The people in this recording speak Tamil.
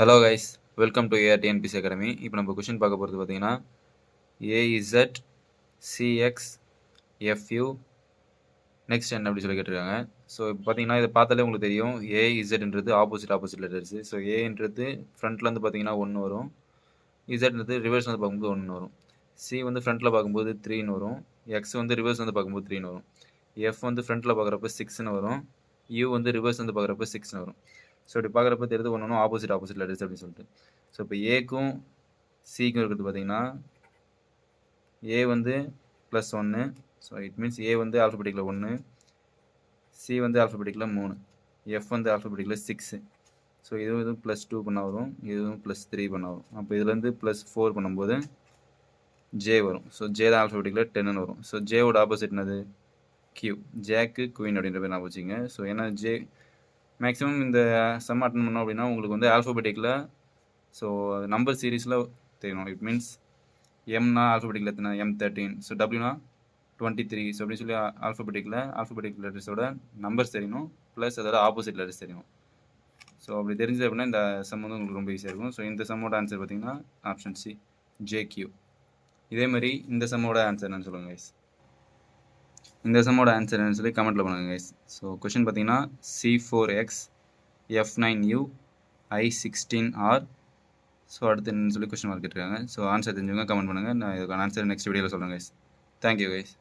Hello guys welcome to AR TNPSC academy இப்போ நம்ம கொஷின் பார்க்க போகிறது பார்த்தீங்கன்னா ஏஇசட் சிஎக்ஸ் எஃப்யூ நெக்ஸ்ட் என்ன அப்படி சொல்லி கேட்டிருக்காங்க. ஸோ இப்போ பார்த்தீங்கன்னா இதை பார்த்தாலே உங்களுக்கு தெரியும். ஏஇசட்ன்றது ஆப்போசிட் ஆப்போசிட் லெட்டர்ஸ் ஸோ ஏன்றது ஃப்ரண்ட்லேருந்து பார்த்தீங்கன்னா ஒன்று வரும். இசட்ன்றது ரிவர்ஸ் வந்து பார்க்கும்போது ஒன்று வரும். சி வந்து ஃப்ரண்ட்டில் பார்க்கும்போது த்ரீன்னு வரும். எக்ஸ் வந்து ரிவர்ஸ் வந்து பார்க்கும்போது த்ரீன்னு வரும். எஃப் வந்து ஃப்ரண்ட்டில் பார்க்குறப்ப சிக்ஸ்னு வரும். யூ வந்து ரிவர்ஸ் வந்து பார்க்குறப்ப சிக்ஸ்னு வரும். ஸோ இப்படி பார்க்குறப்ப தெரியுது ஒன்று ஆப்போசிட் ஆப்போசிட் லெட்டர்ஸ் அப்படின்னு சொல்லிட்டு. ஸோ இப்போ ஏக்கும் சிக்கும் இருக்கிறது பார்த்தீங்கன்னா ஏ வந்து ப்ளஸ் ஒன்று ஸோ இட் மீன்ஸ் ஏ வந்து ஆல்ஃபபெட்டிக்கில் ஒன்று சி வந்து ஆல்ஃபபெட்டிக்கில் மூணு எஃப் வந்து ஆல்ஃபபெட்டிக்கில் சிக்ஸு ஸோ இதுவும் இதுவும் ப்ளஸ் டூ பண்ண வரும் இதுவும் ப்ளஸ் த்ரீ பண்ண வரும். அப்போ இதுலேருந்து ப்ளஸ் ஃபோர் பண்ணும்போது ஜே வரும். ஸோ ஜே தான் ஆல்ஃபபெட்டிக்கில் டென்னு வரும். ஸோ ஜேவோட ஆப்போசிட் என்னது? கியூ ஜேக்கு குயின் அப்படின்ற பேர் நான் வச்சுங்க ஸோ ஏன்னா ஜே மேக்ஸிமம் இந்த செம் அட்டன் பண்ணோம் அப்படின்னா உங்களுக்கு வந்து ஆல்ஃபபெட்டிக்கில் ஸோ நம்பர் சீரீஸில் தெரியணும் இட் மீன்ஸ் எம்னா ஆல்ஃபபெட்டிக்கில் எத்தனை? எம் தேர்ட்டீன் ஸோ டபிள்யூனா டுவெண்ட்டி த்ரீ ஸோ அப்படின்னு சொல்லி ஆல்ஃபபெட்டிக்கில் ஆல்ஃபபெட்டிக் லெட்டர்ஸோட நம்பர்ஸ் தெரியணும். ப்ளஸ் அதோட ஆப்போசிட் லெட்டர்ஸ் தெரியணும். ஸோ அப்படி தெரிஞ்சது அப்படின்னா இந்த செம் வந்து உங்களுக்கு ரொம்ப ஈஸியாக இருக்கும். ஸோ இந்த சம்மோட ஆன்சர் பார்த்தீங்கன்னா ஆப்ஷன் சி ஜேக்யூ இதே மாதிரி இந்த சம்மோட ஆன்சர் என்னன்னு சொல்லுங்கள் கைஸ் இந்த சம்மோட ஆன்சர் என்னன்னு சொல்லி கமெண்ட்டில் பண்ணுங்கள் கைஸ் ஸோ கொஷின் பார்த்தீங்கன்னா C four X F nine U I sixteen R so அடுத்து என்னன்னு சொல்லி கொஷின் மார்க் இருக்காங்க ஸோ ஆன்சர் தெரிஞ்சுங்க கமெண்ட் பண்ணுங்கள் நான் இதுக்கான ஆன்சர் நெக்ஸ்ட் வீடியோவில் சொல்கிறேன் கைஸ் தேங்க்யூ கைஸ்